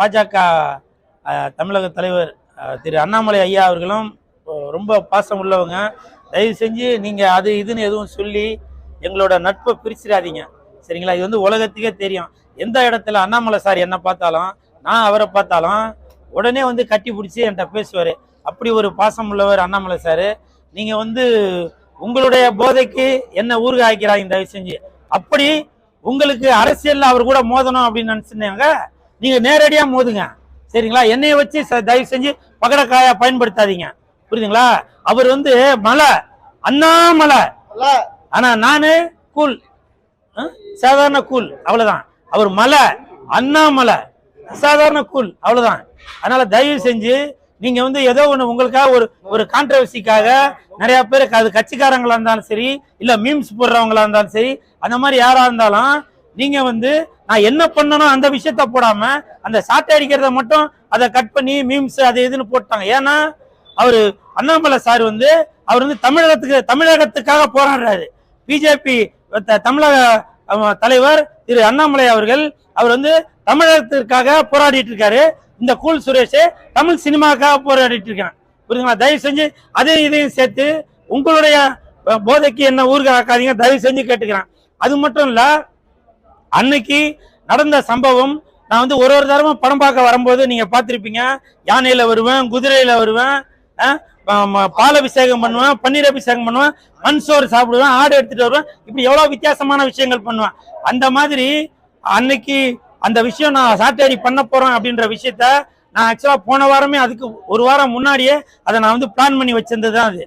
பாஜக தமிழக தலைவர் திரு அண்ணாமலை ஐயா அவர்களும் ரொம்ப பாசம் உள்ளவங்க. தயவு செஞ்சு நீங்கள் அது இதுன்னு எதுவும் சொல்லி எங்களோட நட்பை பிரிச்சிடாதீங்க. சரிங்களா? இது வந்து உலகத்துக்கே தெரியும். எந்த இடத்துல அண்ணாமலை சார் என்ன பார்த்தாலும் நான் அவரை பார்த்தாலும் உடனே வந்து கட்டி பிடிச்சி என்கிட்ட பேசுவார். அப்படி ஒரு பாசம் உள்ளவர் அண்ணாமலை சார். நீங்கள் வந்து உங்களுடைய போதைக்கு என்ன ஊறுகாய் ஆக்கிறாங்க தயவு செஞ்சு. அப்படி உங்களுக்கு அரசியலில் அவர் கூட மோதணும் அப்படின்னு நினச்சிருந்தாங்க. நீங்க நேரடியா மோதுங்க. சரிங்களா? என்னைய வச்சு தயவு செஞ்சு பகடக்காயா பயன்படுத்தாதீங்க. புரியுதுங்களா? அவர் வந்து மலை அண்ணாமலை. ஆனா நானு கூல் சாதாரண கூல் அவ்வளவுதான். அவர் மலை அண்ணாமலை. சாதாரண கூல் அவ்வளவுதான். அதனால தயவு செஞ்சு நீங்க வந்து ஏதோ ஒண்ணு உங்களுக்காக ஒரு ஒரு கான்ட்ரவர்சிக்காக நிறைய பேருக்கு அது கட்சிக்காரங்களா இருந்தாலும் சரி இல்ல மீம்ஸ் போடுறவங்களா இருந்தாலும் சரி அந்த மாதிரி யாரா இருந்தாலும் நீங்க வந்து நான் என்ன பண்ணனும் அந்த விஷயத்த போடாம அந்த சாட்டை அடிக்கிறத மட்டும் அதை கட் பண்ணி மீம்ஸ் அது இதுன்னு போட்டாங்க. ஏன்னா அவரு அண்ணாமலை சார் வந்து அவர் வந்து தமிழகத்துக்கு தமிழகத்துக்காக போராடுறாரு. பிஜேபி தமிழக தலைவர் திரு அண்ணாமலை அவர்கள் அவர் வந்து தமிழகத்திற்காக போராடிட்டு இருக்காரு. இந்த கூல் சுரேஷ் தமிழ் சினிமாக்காக போராடிட்டு இருக்கான். புரியுதுங்களா? தயவு செஞ்சு அதையும் இதையும் சேர்த்து உங்களுடைய போதைக்கு என்ன ஊருக்கு ஆக்காதீங்க தயவு செஞ்சு கேட்டுக்கிறேன். அது மட்டும் இல்லை அன்னைக்கு நடந்த சம்பவம் நான் வந்து ஒரு ஒரு தரமும் படம் பார்க்க வரும்போது நீங்க பார்த்துருப்பீங்க. யானையில வருவேன் குதிரையில வருவேன் பால் அபிஷேகம் பண்ணுவேன் பன்னீர் அபிஷேகம் பண்ணுவேன் மண் சோறு சாப்பிடுவேன் ஆடு எடுத்துட்டு வருவேன். இப்படி எவ்வளவு வித்தியாசமான விஷயங்கள் பண்ணுவேன். அந்த மாதிரி அன்னைக்கு அந்த விஷயம் நான் சாட்டேரி பண்ண போறேன் அப்படின்ற விஷயத்த நான் ஆக்சுவலா போன வாரமே அதுக்கு ஒரு வாரம் முன்னாடியே அதை நான் வந்து பிளான் பண்ணி வச்சிருந்தது தான் அது.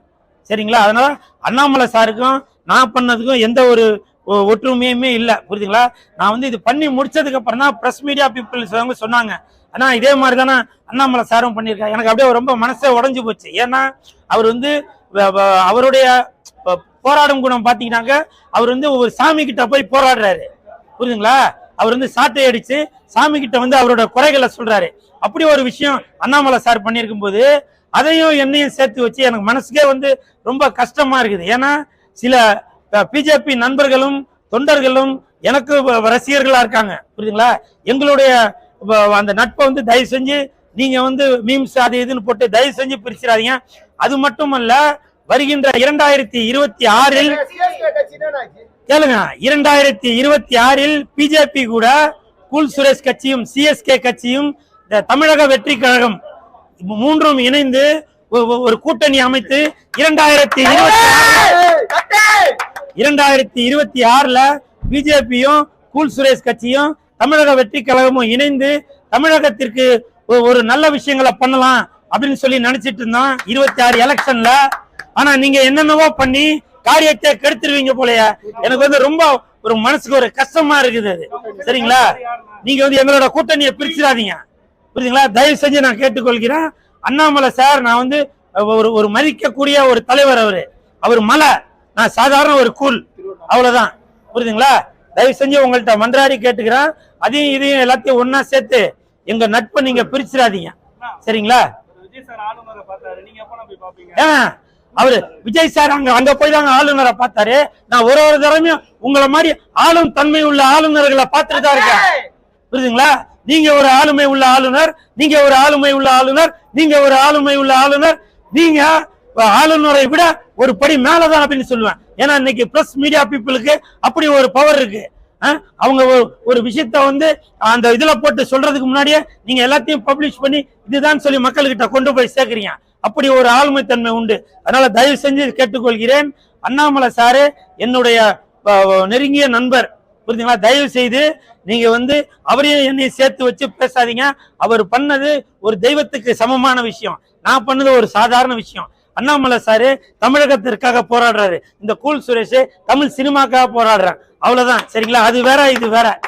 சரிங்களா? அதனால அண்ணாமலை சாருக்கும் நான் பண்ணதுக்கும் எந்த ஒரு ஒற்றுமையுமே இல்லை. புரியுதுங்களா? நான் வந்து இது பண்ணி முடிச்சதுக்கு அப்புறம் தான் ப்ரெஸ் மீடியா பீப்புள்ஸ் அவங்க சொன்னாங்க. ஆனா இதே மாதிரி தானே அண்ணாமலை சாரும் பண்ணியிருக்காங்க எனக்கு அப்படியே ரொம்ப மனசே உடஞ்சு போச்சு. ஏன்னா அவர் வந்து வ- அவருடைய போராடும் குணம் பார்த்தீங்கன்னாக்க அவர் வந்து ஒரு சாமி கிட்ட போய் போராடுறாரு. புரியுதுங்களா? அவர் வந்து சாட்டை அடிச்சு சாமி கிட்ட வந்து அவரோட குறைகளை சொல்றாரு. அப்படி ஒரு விஷயம் அண்ணாமலை சார் பண்ணியிருக்கும் போது அதையும் என்னையும் சேர்த்து வச்சு எனக்கு மனசுக்கே வந்து ரொம்ப கஷ்டமா இருக்குது. ஏன்னா சில பிஜேபி நண்பர்களும் தொண்டர்களும் எனக்கு ரசிகர்களா இருக்காங்க. புரியுதுங்களா? எங்களுடைய அந்த நட்பை வந்து தயவு செஞ்சு நீங்க வந்து மீம்ஸ் அது இதுன்னு போட்டு தயவு செஞ்சு பிரிச்சிடாதீங்க. அது மட்டுமல்ல வருகின்ற இரண்டாயிரத்தி இருபத்தி ஆறில் கேளுங்க. இரண்டாயிரத்தி இருபத்தி ஆறில் பிஜேபி கூட குல் சுரேஷ் கட்சியும் சிஎஸ்கே கட்சியும் இந்த தமிழக வெற்றி கழகம் மூன்றும் இணைந்து ஒரு கூட்டணி அமைத்து இரண்டாயிரத்தி இருபத்தி இரண்டாயிரத்தி இருபத்தி ஆறுல பிஜேபியும் கூல் சுரேஷ் கட்சியும் தமிழக வெற்றி கழகமும் இணைந்து தமிழகத்திற்கு ஒ- ஒரு நல்ல விஷயங்களை பண்ணலாம் அப்படின்னு சொல்லி நினைச்சிட்டு இருந்தோம். இருபத்தி ஆறு எலெக்ஷன்ல. ஆனா நீங்க என்னென்னவோ பண்ணி காரியத்தை கெடுத்துருவீங்க போலயே. எனக்கு வந்து ரொம்ப ஒரு மனசுக்கு ஒரு கஷ்டமா இருக்குது அது. சரிங்களா? நீங்க வந்து எங்களோட கூட்டணியை பிரிச்சிடாதீங்க. புரியுதுங்களா? தயவு செஞ்சு நான் கேட்டுக்கொள்கிறேன். அண்ணாமலை சார் நான் வந்து ஒரு ஒரு மதிக்கக்கூடிய ஒரு தலைவர் அவரு. அவர் மலை. நான் சாதாரண ஒரு கூல் அவ்வளவுதான். புரியுதுங்களா? தயவு செஞ்சு உங்கள்ட்ட மன்றாடி கேட்டுக்கிறேன். அதையும் இதையும் எல்லாத்தையும் ஒண்ணா சேர்த்து எங்க நட்பை நீங்க பிரிச்சிடாதீங்க. சரிங்களா? அவரு விஜய் சார் அங்க அங்க போய் தாங்க ஆளுநரை பார்த்தாரு. நான் ஒரு ஒரு தடவையும் உங்களை மாதிரி ஆளும் தன்மை உள்ள ஆளுநர்களை பார்த்துட்டு தான் இருக்கேன். புரியுதுங்களா? நீங்க ஒரு ஆளுமை உள்ள ஆளுநர் நீங்க ஒரு ஆளுமை உள்ள ஆளுநர் நீங்க ஒரு ஆளுமை உள்ள ஆளுநர் நீங்க ஆளுநரை விட ஒரு படி மேலதான் அப்படின்னு சொல்லுவேன். ஏன்னா இன்னைக்கு பிரஸ் மீடியா பீப்புளுக்கு அப்படி ஒரு பவர் இருக்கு. அவங்க ஒரு ஒரு விஷயத்த வந்து அந்த இதுல போட்டு சொல்றதுக்கு முன்னாடியே நீங்க எல்லாத்தையும் பப்ளிஷ் பண்ணி இதுதான் சொல்லி மக்கள்கிட்ட கொண்டு போய் சேர்க்கறீங்க. அப்படி ஒரு ஆளுமைத்தன்மை உண்டு. அதனால தயவு செஞ்சு கேட்டுக்கொள்கிறேன். அண்ணாமலை சாரு என்னுடைய நெருங்கிய நண்பர். புரிஞ்சுங்களா? தயவு செய்து நீங்க வந்து அவரையும் என்னையும் சேர்த்து வச்சு பேசாதீங்க. அவர் பண்ணது ஒரு தெய்வத்துக்கு சமமான விஷயம். நான் பண்ணது ஒரு சாதாரண விஷயம். அண்ணாமலை சாரு தமிழகத்திற்காக போராடுறாரு. இந்த கூல் சுரேஷ் தமிழ் சினிமாக்காக போராடுறான். அவ்வளவுதான். சரிங்களா? அது வேற இது வேற.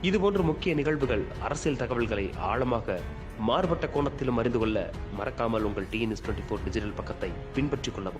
இது போன்ற முக்கிய நிகழ்வுகள் அரசியல் தகவல்களை ஆழமாக மாறுபட்ட கோணத்திலும் அறிந்து கொள்ள மறக்காமல் உங்கள் டிஎன்எஸ் டுவெண்ட்டி ஃபோர் டிஜிட்டல் பக்கத்தை பின்பற்றிக் கொள்ளவும்.